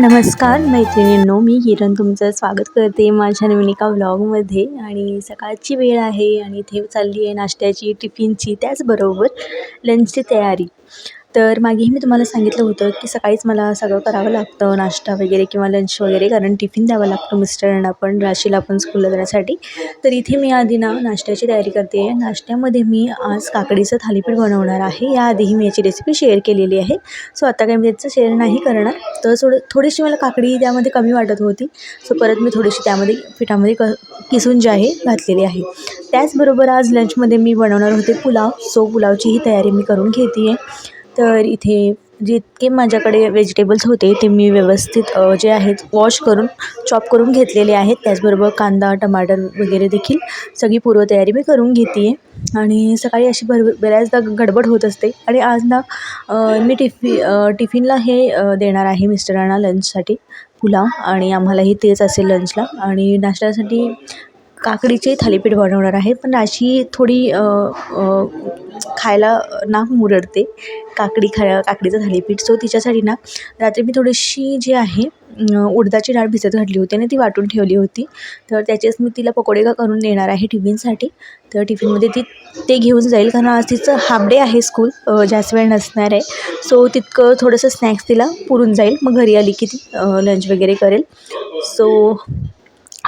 नमस्कार मैत्रिणींनो मी किरण तुमचं स्वागत करते माझ्या नवीन एका व्लॉगमध्ये आणि सकाळची वेळ आहे आणि इथे चालली आहे नाश्त्याची टिफिनची त्याचबरोबर लंचची तयारी. तर मागेही मी तुम्हाला सांगितलं होतं की सकाळीच मला सगळं करावं लागतं नाश्ता वगैरे किंवा लंच वगैरे कारण टिफिन द्यावा लागतो मिस्टरांना पण राशीला पण स्कूलला जाण्यासाठी. तर इथे मी आधी ना नाश्त्याची तयारी करते. आहे नाश्त्यामध्ये मी आज काकडीचं थालीपीठ बनवणार आहे. याआधीही मी याची रेसिपी शेअर केलेली आहे. सो आता काही मी त्याचं शेअर नाही करणार. तर थोडं थोडीशी मला काकडी त्यामध्ये कमी वाटत होती. सो परत मी थोडीशी त्यामध्ये पिठामध्ये क किसून जे आहे घातलेली आहे. त्याचबरोबर आज लंचमध्ये मी बनवणार होते पुलाव. सो पुलावचीही तयारी मी करून घेते आहे तर इथे जितके माझ्याकडे व्हेजिटेबल्स होते ते मी व्यवस्थित जे आहेत वॉश करून चॉप करून घेतलेले आहेत. त्याचबरोबर कांदा टमाटर वगैरे देखील सगळी पूर्वतयारी मी करून घेते आहे आणि सकाळी अशी भर बऱ्याचदा गडबड होत असते. आणि आज ना मी टिफि टिफिनला हे देणार आहे मिस्टरांना लंचसाठी पुलाव. आणि आम्हालाही तेच असेल लंचला आणि नाश्त्यासाठी काकडीचे थालीपीठ बनवणार आहे पण अशी थोडी खायला ना मुरडते काकडी खा काकडीचं थालीपीठ. सो तिच्यासाठी ना रात्री मी थोडीशी जी आहे उडदाची डाळ भिजत घातली होती आणि ती वाटून ठेवली होती. तर त्याचेच मी तिला पकोडे का करून देणार आहे टिफिनसाठी. तर टिफिनमध्ये ती ते घेऊन जाईल कारण आज तिचं हाफ डे आहे स्कूल जास्त वेळ नसणार आहे. सो तितकं थोडंसं स्नॅक्स तिला पुरून जाईल. मग घरी आली की ती लंच वगैरे करेल. सो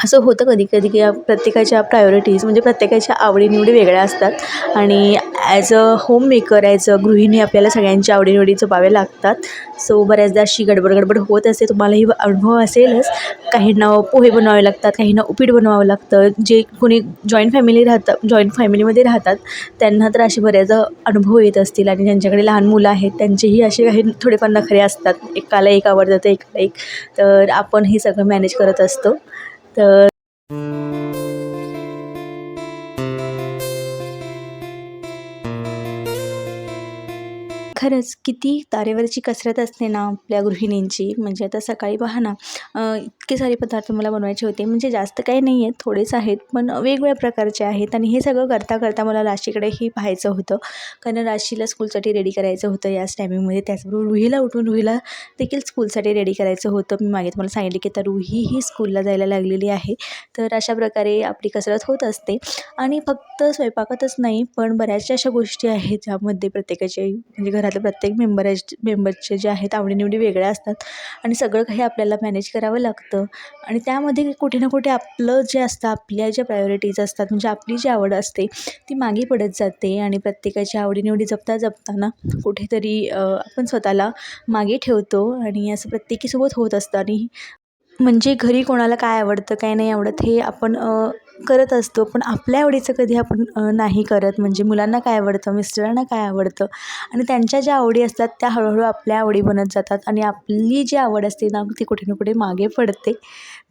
असं होतं कधी कधी की प्रत्येकाच्या प्रायोरिटीज म्हणजे प्रत्येकाच्या आवडीनिवडी वेगळ्या असतात. आणि as a homemaker as a गृहिणी आपल्याला सगळ्यांच्या आवडीनिवडी जपाव्या लागतात. सो बऱ्याचदा अशी गडबड गडबड होत असते. तुम्हालाही अनुभव असेलच. काहींना पोहे बनवावे लागतात काहींना उपीट बनवावं लागतं. जे कोणी जॉईंट फॅमिली राहतं जॉईंट फॅमिलीमध्ये राहतात त्यांना तर असे बऱ्याच अनुभव येत असतील. आणि ज्यांच्याकडे लहान मुलं आहेत त्यांचेही असे काही थोडेफार नखरे असतात. एकाला एक आवडतं तर एकाला एक. तर आपण हे सगळं मॅनेज करत असतो. तर खरंच किती तारेवरची कसरत असते ना आपल्या गृहिणींची. म्हणजे आता सकाळी पहा ना इतके सारे पदार्थ मला बनवायचे होते. म्हणजे जास्त काही नाही आहेत थोडेच आहेत पण वेगवेगळ्या प्रकारचे आहेत आणि हे सगळं करता करता मला राशीकडेही पाहायचं होतं. कारण राशीला स्कूलसाठी रेडी करायचं होतं याच टायमिंगमध्ये त्याचबरोबर रुहीला उठून रुहीला देखील स्कूलसाठी रेडी करायचं होतं. मी मागे तुम्हाला सांगितले की तर रुही ही स्कूलला जायला लागलेली आहे. तर अशा प्रकारे आपली कसरत होत असते. आणि फक्त स्वयंपाकातच नाही पण बऱ्याचशा अशा गोष्टी आहेत ज्यामध्ये प्रत्येकाचे म्हणजे घरातले प्रत्येक मेंबर मेंबरचे जे आहेत आवडीनिवडी वेगळ्या असतात. आणि सगळं काही आपल्याला मॅनेज करावं लागतं. आणि त्यामध्ये कुठे ना कुठे आपलं जे असतं आपल्या ज्या प्रायोरिटीज असतात म्हणजे आपली जी आवड असते ती मागे पडत जाते. आणि प्रत्येकाच्या आवडीनिवडी जपता जपताना कुठेतरी आपण स्वतःला मागे ठेवतो. आणि असं प्रत्येकीसोबत होत असतं. आणि म्हणजे घरी कोणाला काय आवडतं काय नाही आवडत हे आपण करत असतो पण आपल्या आवडीचं कधी आपण नाही करत. म्हणजे मुलांना काय आवडतं मिस्टरांना काय आवडतं? आणि त्यांच्या ज्या आवडी असतात त्या हळूहळू आपल्या आवडी बनत जातात. आणि आपली जी आवड असते ना ती कुठे ना कुठे मागे पडते.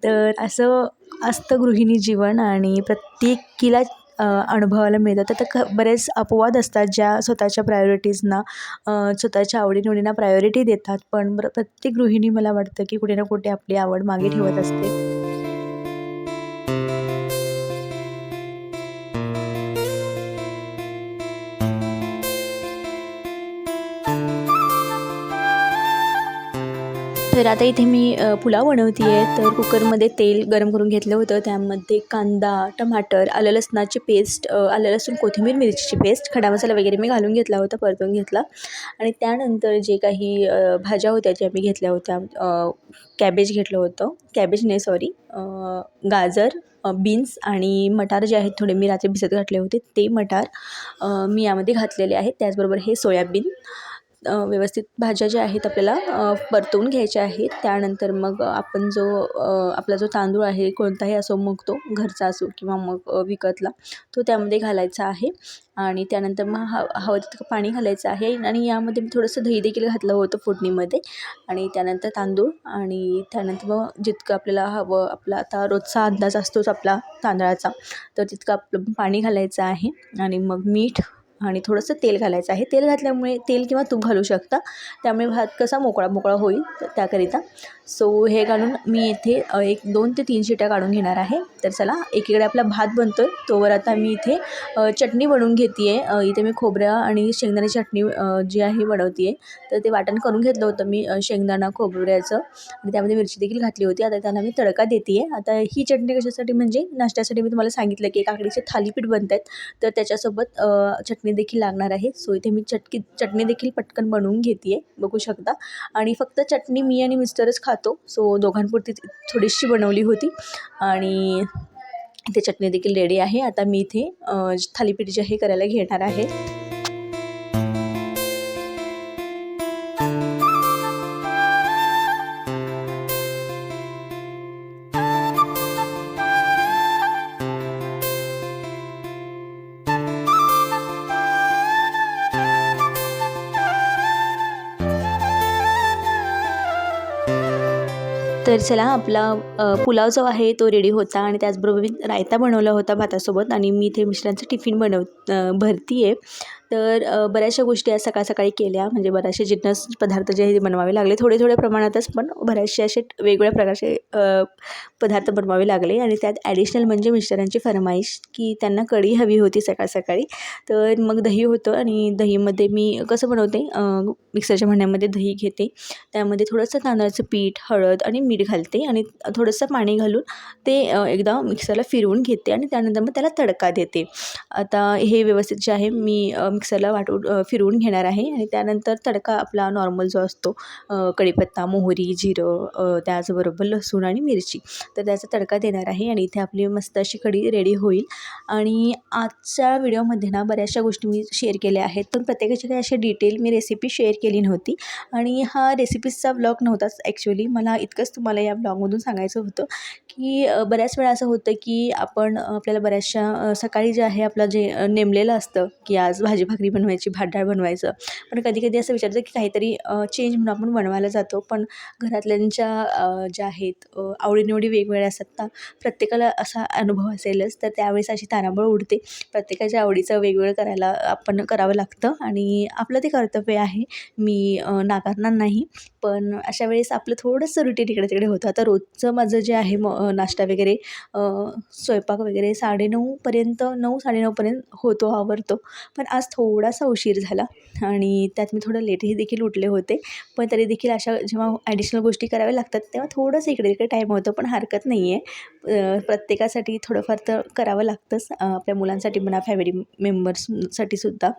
तर असं असतं गृहिणी जीवन आणि प्रत्येकीला अनुभवायला मिळतं. तर क बरेच अपवाद असतात ज्या स्वतःच्या प्रायोरिटीजना स्वतःच्या आवडीनिवडींना प्रायोरिटी देतात. पण प्रत्येक गृहिणी मला वाटतं की कुठे ना कुठे आपली आवड मागे ठेवत असते. तर आता इथे मी पुलाव बनवते आहे तर कुकरमध्ये तेल गरम करून घेतलं होतं. त्यामध्ये कांदा टमाटर आलं लसणाची पेस्ट आलं लसूण कोथिंबीर मिरचीची पेस्ट खडा मसाला वगैरे मी घालून घेतला होता परतून घेतला. आणि त्यानंतर जे काही भाज्या होत्या ज्या मी घेतल्या होत्या कॅबेज घेतलं होतं. कॅबेज नाही सॉरी गाजर बीन्स आणि मटार जे आहेत थोडे मी रात्री भिजत घातले होते ते मटार मी यामध्ये घातलेले आहेत. त्याचबरोबर हे सोयाबीन व्यवस्थित भाज्या ज्या आहेत आपल्याला परतवून घ्यायच्या आहेत. त्यानंतर मग आपण जो आपला जो तांदूळ आहे कोणताही असो मग तो घरचा असो किंवा मग विकतला तो त्यामध्ये घालायचा आहे. आणि त्यानंतर मग ह हवं तितकं पाणी घालायचं आहे. आणि यामध्ये मी थोडंसं दही देखील घातलं होतं फोडणीमध्ये. आणि त्यानंतर तांदूळ आणि त्यानंतर मग जितकं आपल्याला हवं आपला आता रोजचा अंदाज असतोच आपला तांदळाचा तर तितकं आपलं पाणी घालायचं आहे. आणि मग मीठ आणि थोडंसं तेल घालायचं आहे. तेल घातल्यामुळे तेल किंवा तूप घालू शकता. त्यामुळे भात कसा मोकळा मोकळा होईल त्याकरिता. सो हे घालून मी इथे एक दोन ते तीन शिट्या काढून घेणार आहे. तर चला एकीकडे आपला भात बनतो आहे तोवर आता मी इथे चटणी बनवून घेते आहे इथे मी खोबऱ्या आणि शेंगदाण्याची चटणी जी आहे बनवते आहे तर ते वाटण करून घेतलं होतं मी शेंगदाणा खोबऱ्याचं. आणि त्यामध्ये मिरची देखील घातली होती. आता त्याला मी तडका देते आहे आता ही चटणी कशासाठी म्हणजे नाश्त्यासाठी मी तुम्हाला सांगितलं की काकडीचे थालीपीठ बनत आहेत तर त्याच्यासोबत चटणी चटणी देखील लागणार आहे. सो इथे मी चटकी चटणी देखील पटकन बनवून घेते आहे बघू शकता. आणि फक्त चटणी मी आणि मिस्टरच खातो. सो दोघांपुरती थोडीशी बनवली होती. आणि इथे चटणी देखील रेडी आहे. आता मी इथे थालीपीठ जे आहे करायला घेणार आहे. तर चला आपला पुलाव जो आहे तो रेडी होता आणि त्याचबरोबर मी रायता बनवला होता भातासोबत आणि मी इथे मिश्रांचं टिफिन बनव भरती आहे तर बऱ्याचशा गोष्टी आज सकाळ सकाळी केल्या. म्हणजे बऱ्याचशे जिन्नस पदार्थ जे आहे बनवावे लागले. थोडे थोड्या प्रमाणातच पण बऱ्याचशे असे वेगवेगळ्या प्रकारचे पदार्थ बनवावे लागले. आणि त्यात ॲडिशनल म्हणजे मिस्टरांची फरमाईश की त्यांना कढी हवी होती सकाळ सकाळी तर मग दही होतं आणि दहीमध्ये मी कसं बनवते मिक्सरच्या भांड्यामध्ये दही घेते. त्यामध्ये थोडंसं तांदळाचं पीठ हळद आणि मीठ घालते. आणि थोडंसं पाणी घालून ते एकदा मिक्सरला फिरवून घेते. आणि त्यानंतर मग त्याला तडका देते. आता हे व्यवस्थित जे आहे मी मिक्सरला वाटून फिरवून घेणार आहे आणि त्यानंतर तडका आपला नॉर्मल जो असतो कढीपत्ता मोहरी जिरं त्याचबरोबर लसूण आणि मिरची. तर त्याचा तडका देणार आहे आणि इथे आपली मस्त अशी कढी रेडी होईल. आणि आजच्या व्हिडिओमध्ये ना बऱ्याचशा गोष्टी मी शेअर केल्या आहेत पण प्रत्येकाची काही अशी डिटेल मी रेसिपी शेअर केली नव्हती. आणि हा रेसिपीजचा ब्लॉग नव्हताच ॲक्च्युली मला इतकंच तुम्हाला या ब्लॉगमधून सांगायचं होतं की बऱ्याच वेळा असं होतं की आपण आपल्याला बऱ्याचशा सकाळी जे आहे आपलं जे नेमलेलं असतं की आज भाजी भाकरी बनवायची भात डाळ बनवायचं. पण कधी कधी असं विचारतं की काहीतरी चेंज म्हणून आपण बनवायला जातो. पण घरातल्यांच्या ज्या आहेत आवडीनिवडी वेगवेगळ्या असतात ना प्रत्येकाला असा अनुभव असेलच. तर त्यावेळेस अशी तारांबळ उडते. प्रत्येकाच्या आवडीचं वेगवेगळं करायला आपण करावं लागतं. आणि आपलं ते कर्तव्य आहे. मी नाकारणार नाही. पण अशा वेळेस आपलं थोडंसं रुटीन इकडे तिकडे होतं. आता रोजचं माझं जे आहे मग नाश्ता वगैरे स्वयंपाक वगैरे साडेनऊपर्यंत नऊ साडेनऊपर्यंत होतो आवरतो. पण आज थोडासा उशीर झाला आणि त्यात मी थोडं लेटही देखील उठले होते. पण तरी देखील अशा जेव्हा ॲडिशनल गोष्टी कराव्या लागतात तेव्हा थोडंसं इकडे तिकडे टाईम होतं पण हरकत नाही आहे प्रत्येकासाठी थोडंफार तर करावं लागतंच. आपल्या मुलांसाठी म्हणा फॅमिली मेंबर्ससाठी सुद्धा.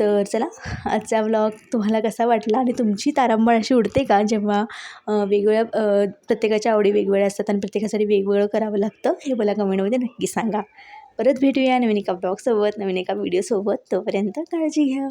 तर चला आजचा व्लॉग तुम्हाला कसा वाटला आणि तुमची तारांबळ अशी उडते का? जेव्हा वेगवेगळ्या प्रत्येकाच्या आवडी वेगवेगळ्या असतात आणि प्रत्येकासाठी वेगवेगळं करावं लागतं हे मला कमेंटमध्ये नक्की सांगा. परत भेटूया नवीन एका ब्लॉगसोबत नवीन एका व्हिडिओसोबत तोपर्यंत काळजी घ्या.